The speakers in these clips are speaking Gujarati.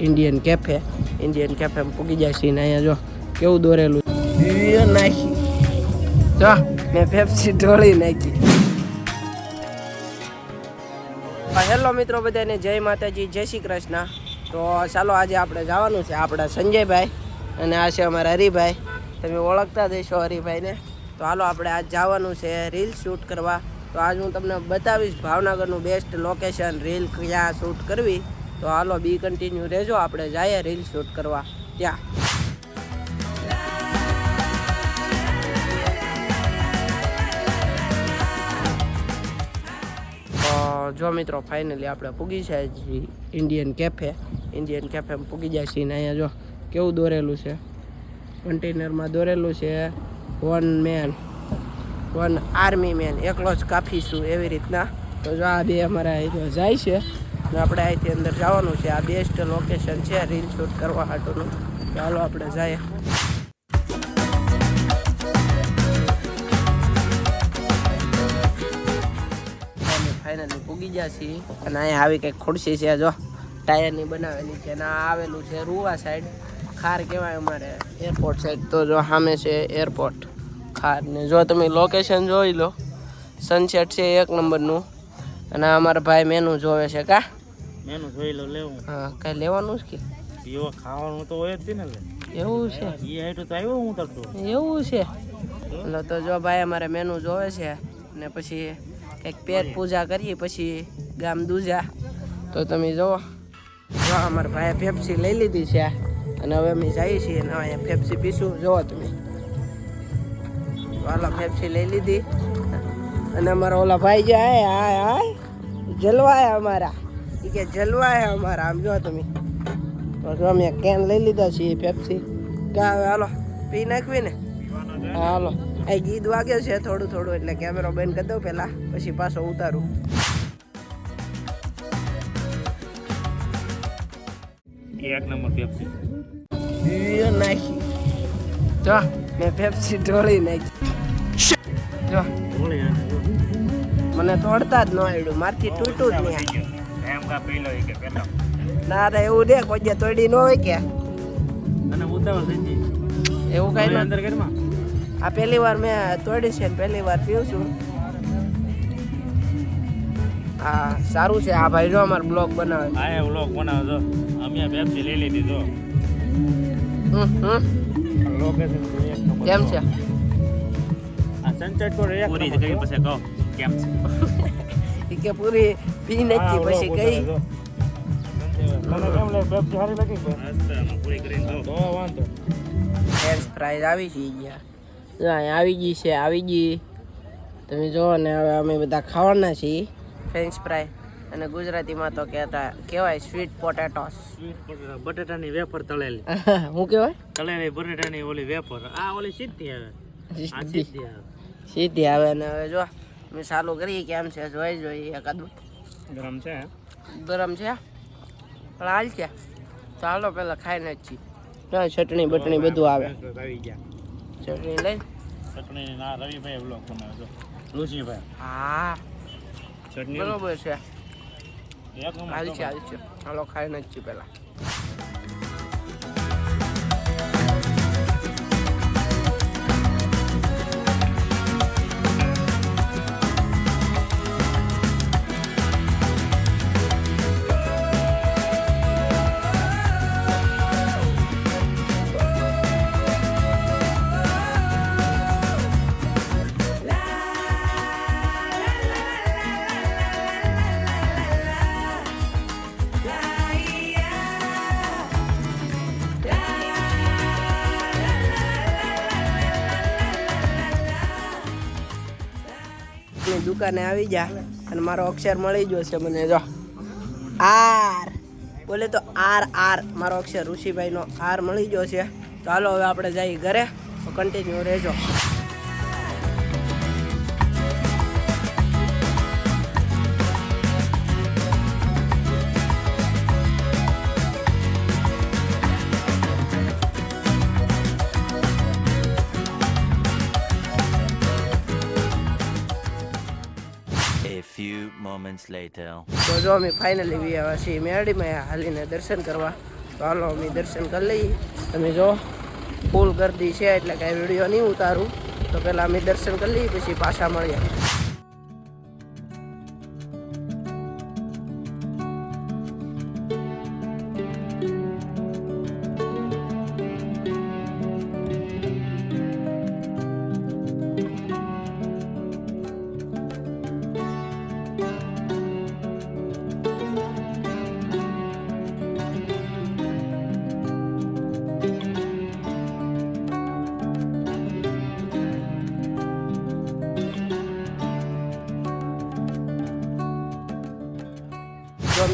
ઇન્ડિયન કેફે ઇન્ડિયન કેફે પૂગી જાય છે ને અહીંયા જો કેવું દોરેલું નાખી. જો મેં પેપ્સી ઢોળી નાખી. હેલો મિત્રો બધાને જય માતાજી જય શ્રી કૃષ્ણ. તો ચાલો આજે આપણે જવાનું છે આપણા સંજયભાઈ અને આ છે અમારા હરિભાઈ. તમે ઓળખતા જઈશો હરિભાઈને. તો હાલો આપણે આજ જવાનું છે રીલ શૂટ કરવા. તો આજ હું તમને બતાવીશ ભાવનગરનું બેસ્ટ લોકેશન રીલ ક્યાં શૂટ કરવી. તો હાલો બી કન્ટિન્યુ રહેજો. આપણે જઈએ રીલ શૂટ કરવા. ત્યાં. જો મિત્રો ફાઇનલી આપણે પૂગી છે ઇન્ડિયન કેફે ઇન્ડિયન કેફે પૂગી જાય છે ને અહીંયા જો. કેવું દોરેલું છે? કન્ટેનરમાં દોરેલું છે. One man one army man એકલો જ કાફીશું એવી રીતના. તો જો આ બે અમારા જાય છે. આપણે અહીંથી અંદર જવાનું છે. આ બેસ્ટ લોકેશન છે. રીલ શૂટ કરવા હાટુનું. ચાલો આપણે જઈએ. ફાઇનલી પૂગી ગયા છીએ. અને અહીંયા આવી કંઈક ખુરશી છે. જો ટાયરની બનાવેલી છે. અને આવેલું છે રૂવા સાઈડ ખાર કહેવાય અમારે. એરપોર્ટ સાઈડ તો જો, સામે છે એરપોર્ટ ખાર ને જો, તમે લોકેશન જોઈ લો. સનસેટ છે એક નંબરનું. અને અમારા ભાઈ મેનુ જોવે છે કા? મેનું જોઈ લો લેવું. હા કઈ લેવાનું છે કે? એવો ખાવાનું તો હોય જ ને એવું છે? એ હાઈટું તો આવ્યો હું તરતો. એવું છે? એટલે તો જો ભાઈ અમારે મેનુ જોવે છે ને પછી કંઈક પેટ પૂજા કરીએ પછી ગામ દૂજા. તો તમે જુઓ. જો અમારા ભાઈએ પેપ્સી લઈ લીધી છે અને હવે અમે જઈએ છીએ અને અહીંયા પેપ્સી પીશું. જુઓ તમે. ઓલા પેપ્સી લઈ લીધી. અને અમારા ઓલા ભાઈ જે આય આય આય જલવાય અમારા. એ કે હે અમારા. આમ જો તમે. તો જો અમે કેન લઈ લીધા છીએ પેપ્સી કા હવે હાલો પી નાખવી ને હાલો. એ ગીત વાગ્યો છે થોડું થોડું એટલે કેમેરો બંધ કરી દઉં પહેલાં પછી પાછો ઉતારું. એક નંબર પેપ્સી નાખી. જો. મેં પેપ્સી ઢોળી નાખી. જો. મને તોડતા જ ન આવડ્યું. મારથી તૂટ્યું જ નહીં. કા પી લો કે પેલો. ના રે એવું દે કોઈ જે તોડી ન હોય કે. અને ઉતાવળ થઈ એવું કઈ ન અંદર ઘરમાં? આ પહેલી વાર મેં તોડી છે ને પહેલી વાર પીવું છું. હા સારું છે આ ભાઈ જો અમારો બ્લોગ બનાવે. હા એ વ્લોગ બનાવે છો અમે પેપ્સી લઈ લીધી હમ લોકેશન કેમ છે? આ સનસેટ તો એક પૂરી કરી પછી કહો કેમ છે? કે પૂરી પી નથી પછી કઈ? મને કેમ લે પેપ્સી સારી લાગી મસ્ત પૂરી કરીને તો વાંધો. ફ્રેન્ચ ફ્રાઈઝ આવી છે ગયા જો અહીંયા આવી ગઈ છે આવી ગઈ. તમે જુઓ ને હવે અમે બધા ખાવાના છીએ. ફ્રેન્ચ ફ્રાય અને ગુજરાતીમાં તો કહેતા કહેવાય સ્વીટ પોટેટો બટેટાની વેફર તળેલી. હું કહેવાય? તળેલી બટેટાની ઓલી વેફર. આ ઓલી સીધી આવે. સીધી. આવે. સીધી આવે ને હવે જો અમે ચાલુ કરીએ કેમ છે જોઈ જોઈ એકાદું. ગરમ છે ગરમ છે પણ હાલ છે. ચાલો પહેલાં ખાઈને જ છીએ. ચટણી બટણી બધું આવે. આવી ગયા. ચટણી લઈ. ચટણી ના રવિભાઈ બ્લોગ બનાવ્યો જો ઋષિભાઈ હા. ચટણી? બરોબર છે. હાલ છે હાલ છે. ચાલો ખાઈને જ છીએ પહેલાં ની દુકાને આવી જા અને મારો અક્ષર મળી ગયો છે મને, જો. આર. બોલે તો આર આર. મારો અક્ષર ઋષિભાઈનો આર મળી ગયો છે. હાલો હવે આપણે જઈએ ઘરે. તો કન્ટિન્યુ રહેજો. Moments later. તો જો અમે ફાઇનલી વી આવ્યા છીએ મેરડીમાં હાલીને દર્શન કરવા, તો હાલો અમે દર્શન કરી લઈએ. તમે જો ફૂલ ગરદી છે એટલે કાંઈ વીડિયો નહીં ઉતારું. તો પહેલાં અમે દર્શન કરી લઈએ, પછી પાછા મળીએ.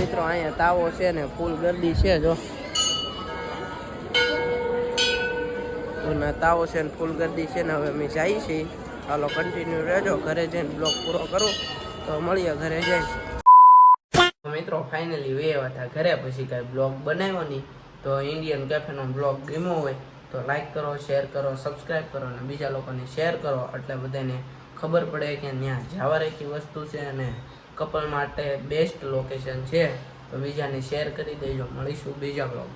મિત્રો, અહીંયા તાવો છે ને ફૂલ ગરદી છે જો. તાવો છે ને ફૂલ ગરદી છે ને હવે અમે જઈએ છીએ. હાલો કન્ટિન્યુ રહેજો. ઘરે જઈને બ્લોગ પૂરો કરું. તો મળીએ ઘરે જઈ મિત્રો ફાઇનલી વે હતા ઘરે. પછી કાંઈ બ્લોગ બનાવ્યો નહીં. તો ઇન્ડિયન કેફેનો બ્લોગ ગમ્યો હોય તો લાઈક કરો શેર કરો સબસ્ક્રાઈબ કરો અને બીજા લોકોને શેર કરો. એટલે બધાને ખબર પડે કે ત્યાં જવા રેખી વસ્તુ છે અને કપલ માટે બેસ્ટ લોકેશન છે. તો બીજાને શેર કરી દેજો. મળીશું બીજા બ્લોગ